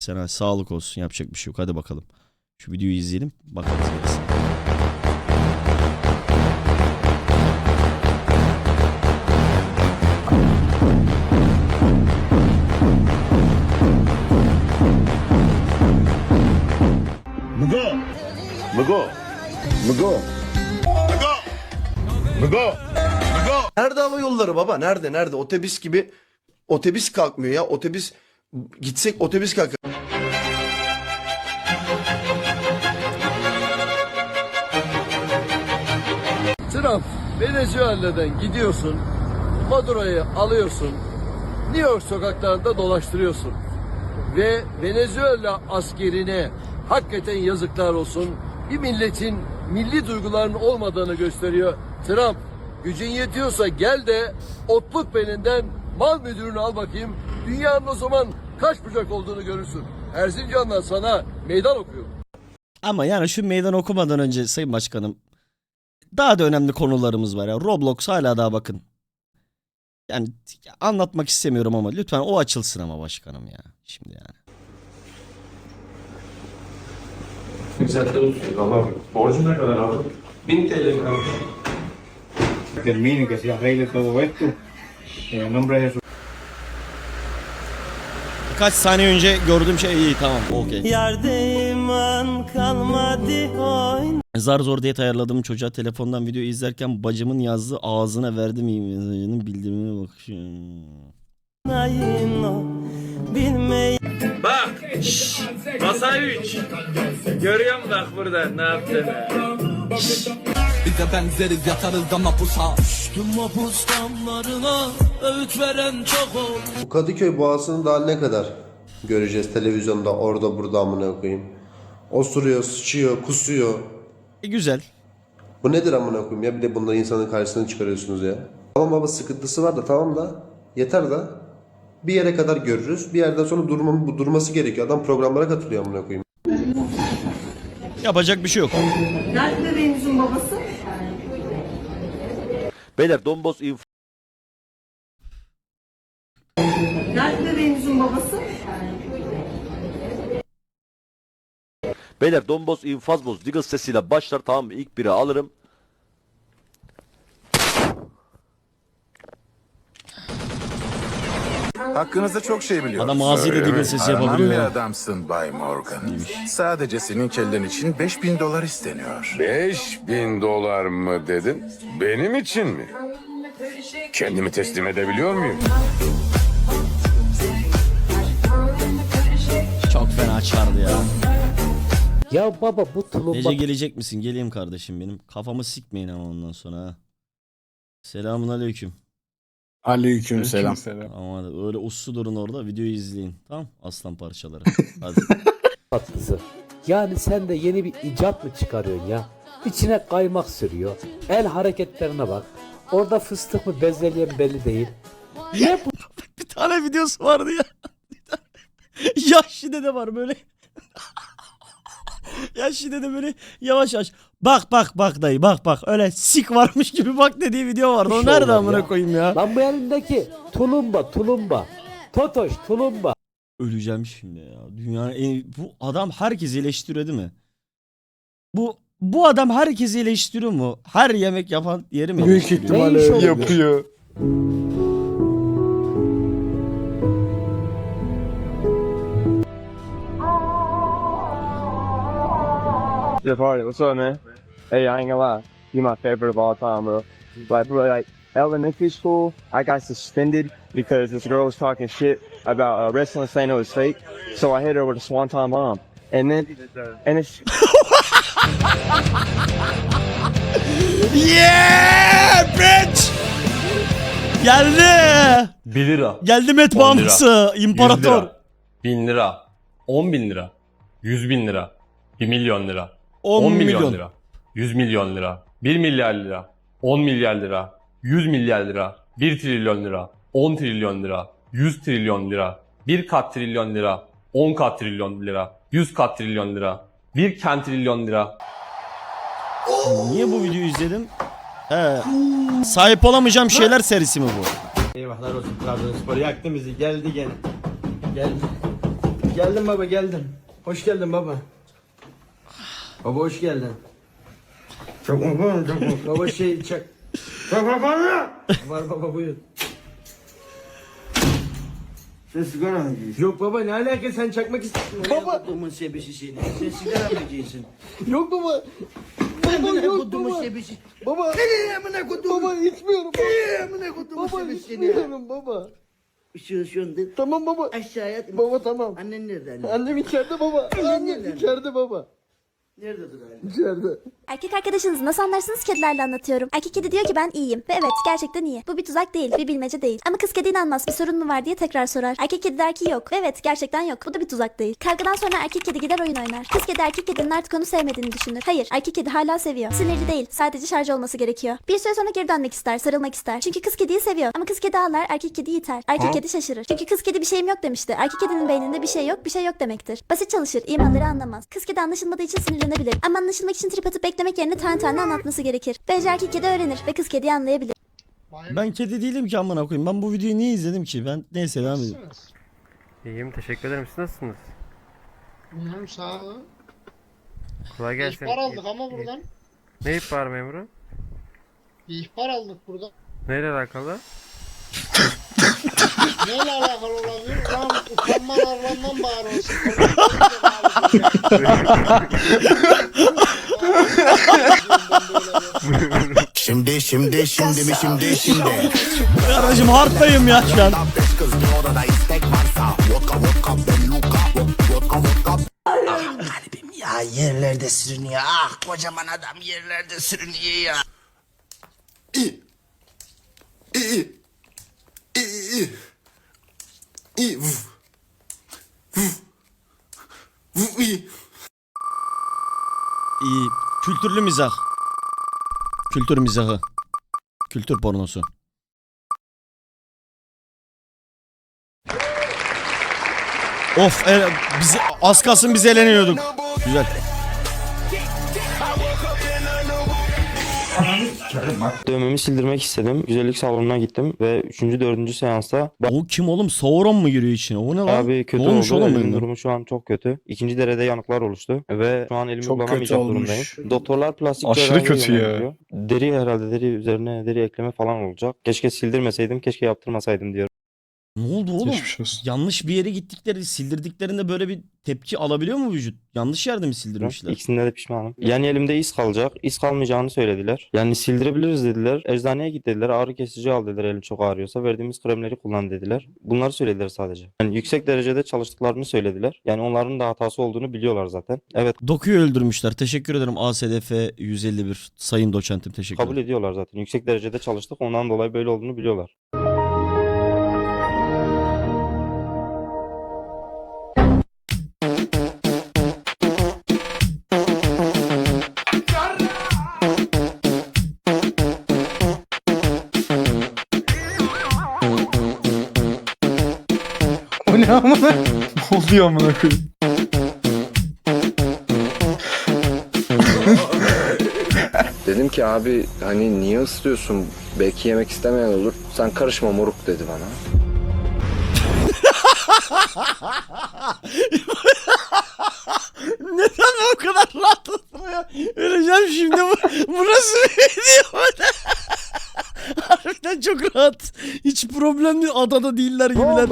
Sana sağlık olsun yapacak bir şey yok hadi bakalım. Şu videoyu izleyelim bakarız gerisine. Mugo. Mugo. Mugo. Mugo. Nerede hava yolları baba? Nerede? Nerede? Otobüs gibi otobüs kalkmıyor ya. Otobüs gitsek otobüs kalkar. Trump, Venezuela'dan gidiyorsun, Maduro'yu alıyorsun, New York sokaklarında dolaştırıyorsun. Ve Venezuela askerine hakikaten yazıklar olsun. Bir milletin milli duygularının olmadığını gösteriyor. Trump, gücün yetiyorsa gel de otluk belinden mal müdürünü al bakayım. Dünyanın o zaman kaç bucak olduğunu görürsün. Erzincan'dan sana meydan okuyor. Ama yani şu meydan okumadan önce Sayın Başkanım daha da önemli konularımız var ya. Roblox hala daha bakın. Yani anlatmak istemiyorum ama lütfen o açılsın ama başkanım ya. Şimdi yani. Ama borcun ne kadar abi? 1000 TL kaldı. termine, que se arregle todo esto. En el nombre de Jesús. Birkaç saniye önce gördüğüm şey iyi tamam okey. Yardım kalmadı oyn Zar zor diyet ayarladığım çocuğa telefondan video izlerken bacımın yazdığı ağzına verdim mesajının bildirimine bilmeyi Bak. şşş, Masa 3. Görüyor musun bak burada ne yaptığını? Bize benzeriz yatarız da mapusa Düştüm mapus damlarına Öğüt veren çok ol Bu Kadıköy boğasını daha ne kadar göreceğiz televizyonda orada burada amına koyayım. Osuruyor, sıçıyor, kusuyor. E, güzel. Bu nedir amına koyayım ya? Bir de bunları insanın karşısına çıkarıyorsunuz ya. Tamam baba sıkıntısı var da tamam da yeter da bir yere kadar görürüz. Bir yerden sonra durma, bu durması gerekiyor. Adam programlara katılıyor amına koyayım. Yapacak bir şey yok. Nerede bebeğinizin babası? Beyler Domboz info Nerede bebeğinizin babası? Beyler Domboz infaz boz Diggle sesiyle başlar tamam mı? İlk biri alırım. Hakkınızda çok şey biliyorum. Adam ağzıyla diggle sesi yapabiliyor bir ya. adamsın Bay Morgan. Sadece senin kellen için 5000 dolar isteniyor. 5000 dolar mı dedin? Benim için mi? Kendimi teslim edebiliyor muyum? Çok fena çağırdı ya. Ya baba bu tulumba Nece gelecek misin? Geleyim kardeşim benim. Kafamı sikmeyin ama ondan sonra ha. Selamun aleyküm. Aleyküm selam. Ama hadi öyle uslu durun orada videoyu izleyin. Tamam aslan parçaları. Hadi. tatlısı. Yani sen de yeni bir icat mı çıkarıyorsun ya? İçine kaymak sürüyor. El hareketlerine bak. Orada fıstık mı bezelye mi belli değil. Ne bu bir tane videosu vardı ya. Yaşlı dede var böyle. Yaşlı dede böyle yavaş yavaş. Bak bak bak dayı bak bak öyle sik varmış gibi bak dediği video vardı. O Şey nerede amına ya. koyayım ya? Lan bu elindeki tulumba tulumba. Totoş tulumba. Öleceğim şimdi ya. Dünyanın en... Bu adam herkesi eleştiriyor değil mi? Bu bu adam herkesi eleştiriyor mu? Her yemek yapan yeri mi Büyük eleştiriyor? ihtimalle Ne iş öyle oluyor? yapıyor. Yeah, party. What's up, man? Hey, I ain't gonna lie. You my favorite of all time, bro. Like, bro, like elementary school, I got suspended because this girl was talking shit about uh, wrestling, saying it was fake. So I hit her with a swanton bomb, and then and it's Yeah bitch! Geldi! 1 lira, Geldi met bağımlısı, imparator. 1000 lira, 10 bin lira, 100 bin lira, 1 milyon lira, 10 milyon. lira, 100 milyon lira, 1 milyar lira, 10 milyar lira, 100 milyar lira, 1 trilyon lira, 10 trilyon lira, 100 trilyon lira, 1 kat trilyon lira, 10 kat trilyon lira, 100 kat trilyon lira, 1 kentrilyon lira, Niye bu videoyu izledim? He. Sahip olamayacağım şeyler serisi mi bu? Eyvahlar olsun Trabzonspor yaktı bizi geldi gene Geldi Geldim baba geldim. Hoş geldin baba. Baba hoş geldin. Çok mu çok mu? Baba şey çak. Bak bak. Var baba buyur. Sen sigara mı giyiyorsun? Yok baba ne alaka sen çakmak istiyorsun. Baba. Kutumun sebesi seni. Sen sigara mı giyiyorsun? Yok baba. Baba yok baba. Sebesi. Baba. Nereye amına kutumun? Baba içmiyorum. Nereye amına kutumun sebesi seni? Baba içmiyorum baba. Işığı söndür. Tamam baba. Aşağıya at. Baba tamam. Annen nerede anne? Annem içeride baba. Annem içeride baba. Nerededir anne? İçeride. Erkek arkadaşınızı nasıl anlarsınız kedilerle anlatıyorum. Erkek kedi diyor ki ben iyiyim. Ve evet gerçekten iyi. Bu bir tuzak değil, bir bilmece değil. Ama kız kedi inanmaz. Bir sorun mu var diye tekrar sorar. Erkek kedi der ki yok. Ve evet gerçekten yok. Bu da bir tuzak değil. Kavgadan sonra erkek kedi gider oyun oynar. Kız kedi erkek kedinin artık onu sevmediğini düşünür. Hayır, erkek kedi hala seviyor. Sinirli değil. Sadece şarj olması gerekiyor. Bir süre sonra geri dönmek ister, sarılmak ister. Çünkü kız kediyi seviyor. Ama kız kedi ağlar, erkek kedi iter. Erkek kedi şaşırır. Çünkü kız kedi bir şeyim yok demişti. Erkek kedinin beyninde bir şey yok, bir şey yok demektir. Basit çalışır, imanları anlamaz. Kız kedi anlaşılmadığı için sinirlenebilir. Ama anlaşılmak için trip atıp beklemek yerine tane tane anlatması gerekir. Böylece erkek kedi öğrenir ve kız kediyi anlayabilir. Ben kedi değilim ki amına koyayım. Ben bu videoyu niye izledim ki? Ben neyse devam edeyim. İyiyim teşekkür ederim. Siz nasılsınız? Bilmiyorum sağ ol. Kolay gelsin. İhbar aldık ama buradan. Ne ihbar memuru? İhbar aldık buradan. Neyle alakalı? Neyle alakalı olabilir? Lan utanman arlandan bağırıyorsun. Şimdi şimdi şimdi mi şimdi şimdi Kardeşim hardtayım ya şu an. Beş kız bir odada istek varsa Vodka vodka belluka Vodka vodka kalbim ya yerlerde sürünüyor Ah kocaman adam yerlerde sürünüyor ya İyi İyi İyi İyi İyi Vuf Vuf Vuf iyi. Kültürlü mizah. Kültür mizahı. Kültür pornosu. Of e, biz az kalsın biz eğleniyorduk. Güzel. Dövmemi sildirmek istedim. Güzellik salonuna gittim ve 3. 4. seansta O kim oğlum? Sauron mu giriyor içine? O ne lan? Abi kötü ne olmuş oldu. oğlum Elimin benim? durumu şu an çok kötü. İkinci derecede yanıklar oluştu ve şu an elimi Çok kötü kullanamayacak olmuş. durumdayım. Doktorlar plastik Aşırı kötü ya. yönlendiriyor. Deri herhalde deri üzerine deri ekleme falan olacak. Keşke sildirmeseydim, keşke yaptırmasaydım diyorum. Ne oldu oğlum? Geçmiş olsun. Yanlış bir yere gittikleri, sildirdiklerinde böyle bir tepki alabiliyor mu vücut? Yanlış yerde mi sildirmişler? İkisinde de pişmanım. Yani elimde iz kalacak. İz kalmayacağını söylediler. Yani sildirebiliriz dediler. Eczaneye git dediler. Ağrı kesici al dediler elin çok ağrıyorsa. Verdiğimiz kremleri kullan dediler. Bunları söylediler sadece. Yani yüksek derecede çalıştıklarını söylediler. Yani onların da hatası olduğunu biliyorlar zaten. Evet Doku'yu öldürmüşler. Teşekkür ederim ASDF 151 sayın doçentim teşekkür kabul ederim. ediyorlar zaten. Yüksek derecede çalıştık. Ondan dolayı böyle olduğunu biliyorlar. Ne oluyor amına koyayım? Dedim ki abi hani niye ısırıyorsun? Belki yemek istemeyen olur. Sen karışma moruk dedi bana. Neden bu kadar rahat oturuyor? Öleceğim şimdi bu. Bu nasıl bir video? Harbiden çok rahat. Hiç problem değil. Adada değiller gibiler.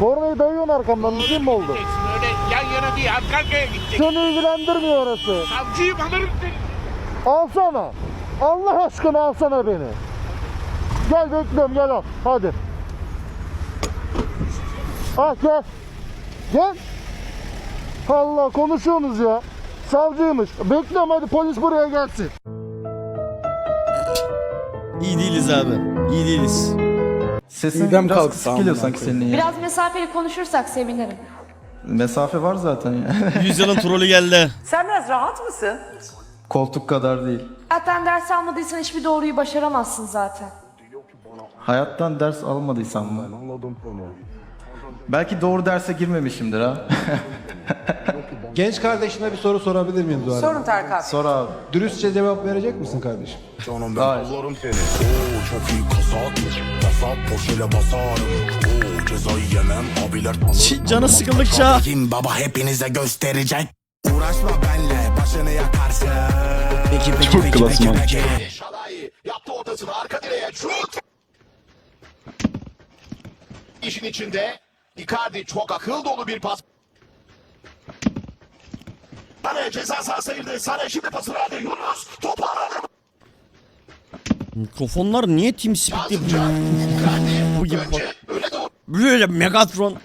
Kornayı dayıyorsun arkamdan bir şey mi oldu? Öyle yan yana değil arka arkaya gidecek Seni ilgilendirmiyor orası. Savcıyım alırım seni Alsana. Allah aşkına alsana beni. Gel bekliyorum gel al. Hadi. Ah gel. Gel. Allah konuşuyorsunuz ya. Savcıymış. Bekliyorum hadi polis buraya gelsin. İyi değiliz abi. İyi değiliz. Sesin biraz kısık geliyor sanki senin ya. Biraz mesafeli konuşursak sevinirim. Mesafe var zaten ya. Yüzyılın trolü geldi. Sen biraz rahat mısın? Koltuk kadar değil. Zaten ders almadıysan hiçbir doğruyu başaramazsın zaten. Hayattan ders almadıysam mı? Belki doğru derse girmemişimdir ha. Genç kardeşime bir soru sorabilir miyim Duvar? Sorun Tarkan. Sor abi. Dürüstçe cevap verecek misin kardeşim? Canım ben Hayır. alırım seni. Oo çok iyi kasat. Kasap poşele basarım. Oo cezayı yemem abiler Ç- Canı sıkıldıkça Kim baba hepinize gösterecek. Uğraşma benle başını yakarsın. Peki peki Çok peki peki klasman. peki. Şalayı yaptı ortasını arka direğe şut. İşin içinde Icardi çok akıl dolu bir pas. Sane ceza sahası ayırdı. Sane şimdi pasını verdi. Yunus topu aradı. mikrofonlar niye TeamSpeak yapıyor? Bu gibi bak. Böyle Megatron.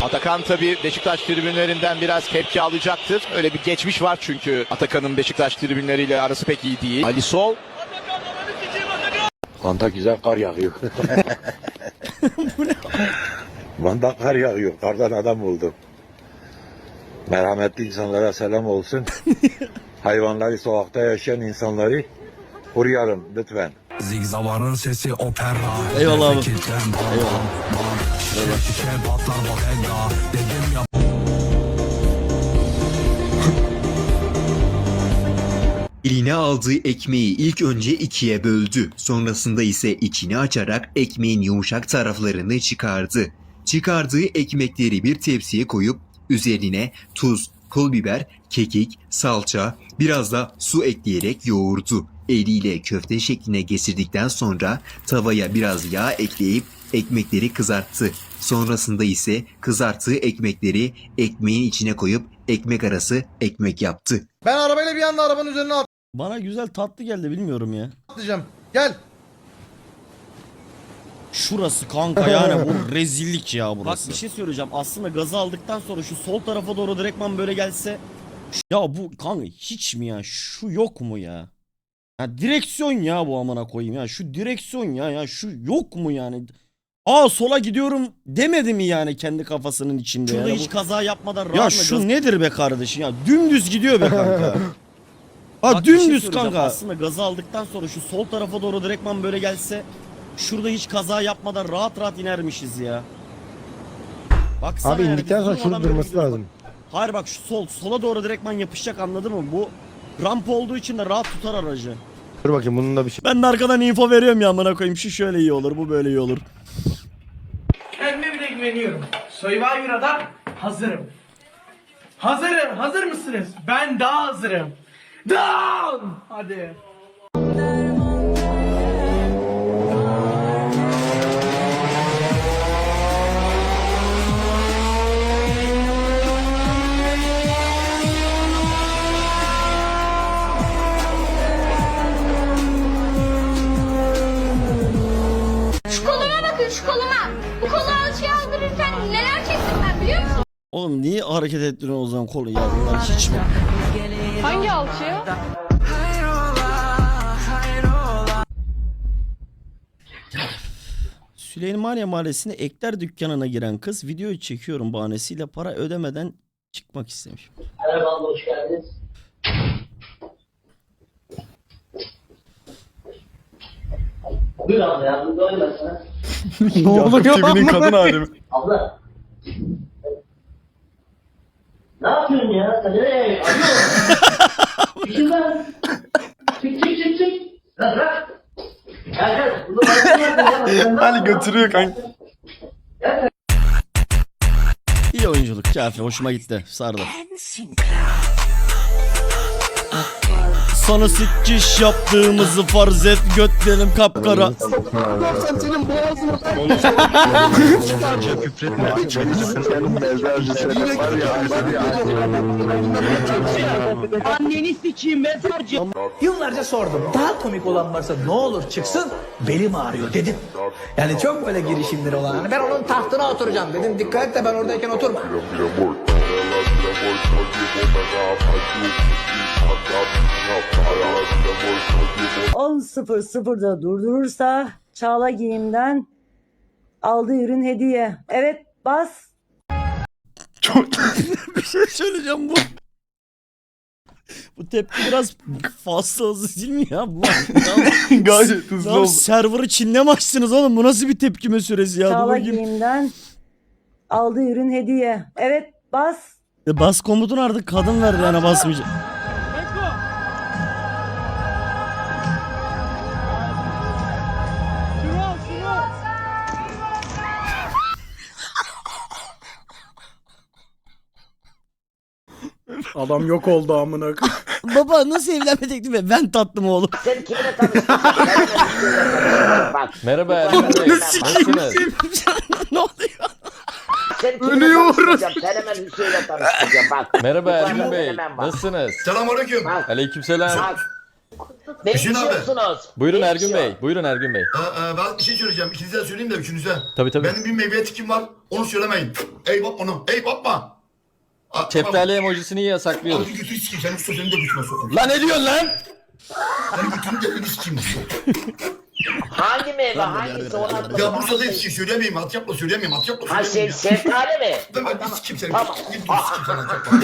Atakan tabii Beşiktaş tribünlerinden biraz tepki alacaktır. Öyle bir geçmiş var çünkü Atakan'ın Beşiktaş tribünleriyle arası pek iyi değil. Ali Sol Van'da güzel kar yağıyor. Van'da kar yağıyor. Kardan adam buldum. Merhametli insanlara selam olsun. Hayvanları sokakta yaşayan insanları koruyalım lütfen. Zigzavarın sesi opera. Eyvallah abi. Eyvallah. Eline aldığı ekmeği ilk önce ikiye böldü. Sonrasında ise içini açarak ekmeğin yumuşak taraflarını çıkardı. Çıkardığı ekmekleri bir tepsiye koyup üzerine tuz, pul biber, kekik, salça, biraz da su ekleyerek yoğurdu. Eliyle köfte şekline getirdikten sonra tavaya biraz yağ ekleyip ekmekleri kızarttı. Sonrasında ise kızarttığı ekmekleri ekmeğin içine koyup ekmek arası ekmek yaptı. Ben arabayla bir anda arabanın üzerine Bana güzel tatlı geldi bilmiyorum ya. atlayacağım. Gel. Şurası kanka yani bu rezillik ya burası. Bak bir şey söyleyeceğim. Aslında gazı aldıktan sonra şu sol tarafa doğru direktman böyle gelse. Ya bu kanka hiç mi ya? Şu yok mu ya? Ya direksiyon ya bu amına koyayım ya. Şu direksiyon ya ya şu yok mu yani? Aa sola gidiyorum demedi mi yani kendi kafasının içinde Şurada ya? hiç Bu- kaza yapmadan Ya şu nedir be kardeşim ya? Dümdüz gidiyor be kanka. Ha Bak şey dümdüz söyleyeceğim. kanka. Aslında gazı aldıktan sonra şu sol tarafa doğru direktman böyle gelse şurada hiç kaza yapmadan rahat rahat inermişiz ya. Baksana Abi yani, indikten sonra böyle durması lazım. Hayır bak şu sol sola doğru direktman yapışacak anladın mı? Bu ramp olduğu için de rahat tutar aracı. Dur bakayım bunun da bir şey. Ben de arkadan info veriyorum ya amına koyayım. Şu şöyle iyi olur, bu böyle iyi olur. Güveniyorum. Survivor'a hazırım. Hazırım. Hazır mısınız? Ben daha hazırım. Down! Hadi. Oğlum niye hareket ettiriyorsun o zaman kolu ya? Bunlar hiç mi? Hangi alçıya? Süleymaniye Mahallesi'ne ekler dükkanına giren kız video çekiyorum bahanesiyle para ödemeden çıkmak istemiş. Merhaba hoş geldiniz. Buyur abla yardımcı olayım ben sana. ne oluyor? kadın hali Abla. Ne yapıyorsun ya? Sen nereye? Alo. İşinden. Çık çık çık çık. Bırak bırak. Gel gel. Bunu bana Ali götürüyor kanka. İyi oyunculuk kafi hoşuma gitti sardı. Sana sikiş yaptığımızı farz et götlerim kapkara. Anneni sikeyim mezarcı. Yıllarca sordum. Daha komik olan varsa ne olur çıksın. Belim ağrıyor dedim. Yani çok böyle girişimleri olan. Hani ben onun tahtına oturacağım dedim. Dikkat et de ben oradayken oturma. Da durdurursa Çağla Giyim'den aldığı ürün hediye. Evet bas. bir şey söyleyeceğim bu. Bu tepki biraz fazla hızlı değil mi ya? Bu, Gayet hızlı oldu. server'ı Çin'de mi açtınız oğlum? Bu nasıl bir tepkime süresi ya? Çağla giyimden aldığı ürün hediye. Evet bas. E bas komutunu artık kadın verdi yani basmayacak. Adam yok oldu amına Baba nasıl evlenme teklifi? Ben tatlım oğlum. Sen kiminle tanıştın? Bak. Merhaba Ergun Bey. Nasılsınız? ne oluyor? Sen kiminle tanıştıracağım? Sen hemen Hüseyin'le tanıştıracağım bak. Merhaba Ergun Bey. hemen bak. Nasılsınız? Selamünaleyküm. Bak. Aleykümselam. Bak. Ne Hüseyin abi. içiyorsunuz? Buyurun Ne Ergun içiyor? Bey. Buyurun Ergun Bey. Ee, ben bir şey söyleyeceğim. İkinize söyleyeyim de üçünüze. Tabii tabii. Benim bir meyveye tikim var. Onu söylemeyin. Ey bak onu. Ey bakma. Şeftali emojisini yasaklıyoruz. Abi götünü sikeyim. Senin usta de götüne sokayım. Lan ne diyorsun lan? Senin götünü de elini sikeyim. Hangi meyve? Hangisi? Onu. Ya Bursa'da yetişiyor. Söyleyemeyim. At yapma söyleyemeyim. At yapma Ha söyleyemeyim. şey, şeftali mi? Ben ben bir sikeyim seni. Tamam. Götünü sikeyim sana. At yapma.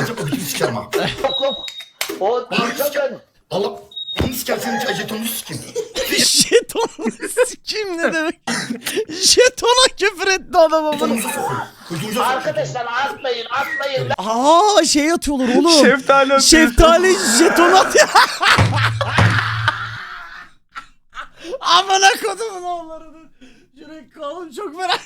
At yapma götünü sikerim ha. Yok yok. O sakın. Allah. Onu siker senin jetonunu sikeyim. Jeton sikeyim ne demek? Jetona küfür etti adam ama. Sokayım. Sokayım. Arkadaşlar atmayın atmayın. Aa şey atıyorlar oğlum. Şeftali atıyor. Şeftali jeton atıyor. Amına kodumun oğullarını. Yürek kalın çok merak.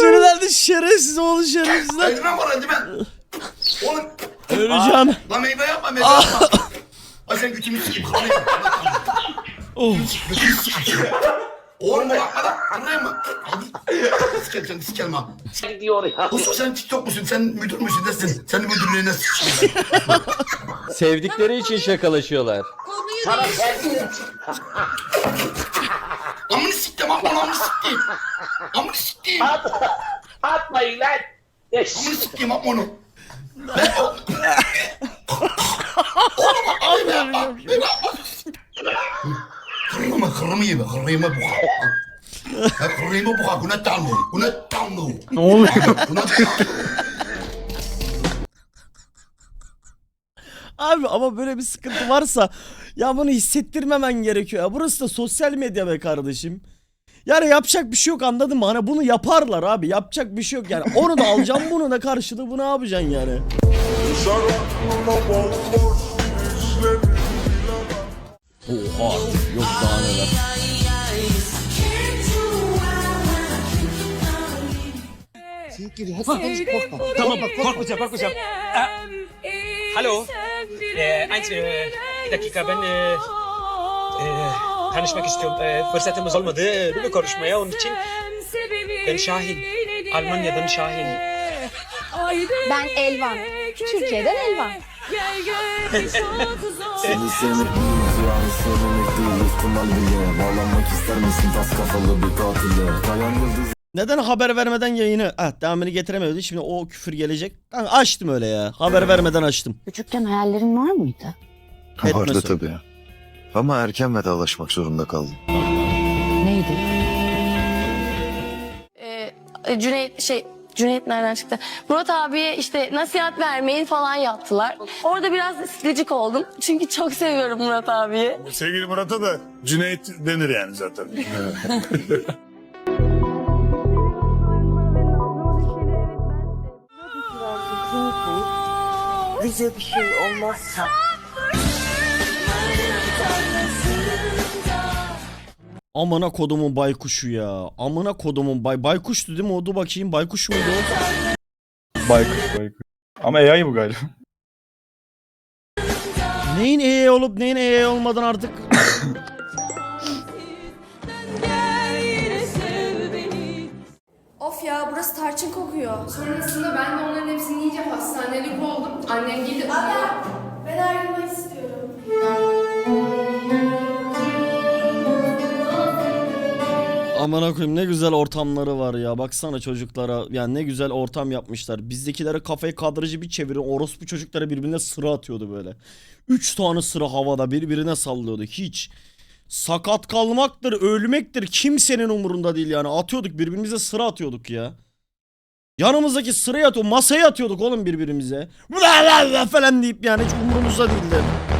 Şuralarda şerefsiz oğlu şerefsizler. Eldiven var eldiven. Oğlum. Öleceğim. Lan meyve yapma meyve yapma. Ay sen götünü sikeyim. Oh. Götünü sikeyim. Oğlum bırakma lan. Kırmayın mı? Sikerim seni sikerim ha. Sen diyor ya. Usta sen TikTok musun? Sen müdür müsün? Nesin? Senin müdürlüğüne sikeyim ben. Sevdikleri için şakalaşıyorlar. Sana tersini Amını siktim ha. Amını siktim. Amını siktim. at. Atmayın lan. Amını siktim ha onu. Yapma. Meyve yapma. Kırrımı kırrımı yeme. Kırrımı buka. Ha. Kuna tanrı. Kuna tanrı. Ne oluyor? Abi ama böyle bir sıkıntı varsa ya bunu hissettirmemen gerekiyor ya. Burası da sosyal medya be kardeşim. Yani yapacak bir şey yok anladın mı? Hani bunu yaparlar abi. Yapacak bir şey yok yani. Onu da alacağım bunu da karşılığı bunu yapacaksın yani. Oha yok daha neler. Tamam korkmayacağım korkmayacağım. Alo. Ee, eins, e, bir dakika ben e, e, tanışmak istiyorum. E, fırsatımız olmadı e, böyle konuşmaya onun için. Ben Şahin. Almanya'dan Şahin. Ben Elvan. Türkiye'den Elvan. Seni sevmek değil, yani sevmemek değil ihtimal bile Bağlanmak ister misin tas kafalı bir katile Kayan yıldız Neden haber vermeden yayını ah, devamını getiremedi. Şimdi o küfür gelecek. Kanka açtım öyle ya. Haber vermeden açtım. Küçükken hayallerin var mıydı? Etme sonra. tabii Ama erken vedalaşmak zorunda kaldım Neydi? Ee, Cüneyt şey Cüneyt nereden çıktı? Murat abiye işte nasihat vermeyin falan yaptılar. Orada biraz gıcık oldum. Çünkü çok seviyorum Murat abiyi. Sevgili Murat'a da Cüneyt denir yani zaten Bize bir şey olmazsa. Amına kodumun baykuşu ya. Amına kodumun bay baykuştu değil mi? O dur bakayım baykuş muydu o? Baykuş baykuş. Ama AI bu galiba. Neyin EE olup neyin EE olmadan artık. Of ya burası tarçın kokuyor. Sonrasında ben de onların hepsini yiyince hastanelik oldum. Annem gidip... Baba Amına koyayım ne güzel ortamları var ya. Baksana çocuklara. Yani ne güzel ortam yapmışlar. Bizdekilere kafayı kaldırıcı bir çevirin. Orospu çocuklara birbirine sıra atıyordu böyle. Üç tane sıra havada birbirine sallıyordu. Hiç. Sakat kalmaktır, ölmektir kimsenin umurunda değil yani. Atıyorduk birbirimize sıra atıyorduk ya. Yanımızdaki sıraya atıyor masaya atıyorduk oğlum birbirimize. falan deyip yani hiç umurumuzda değildi.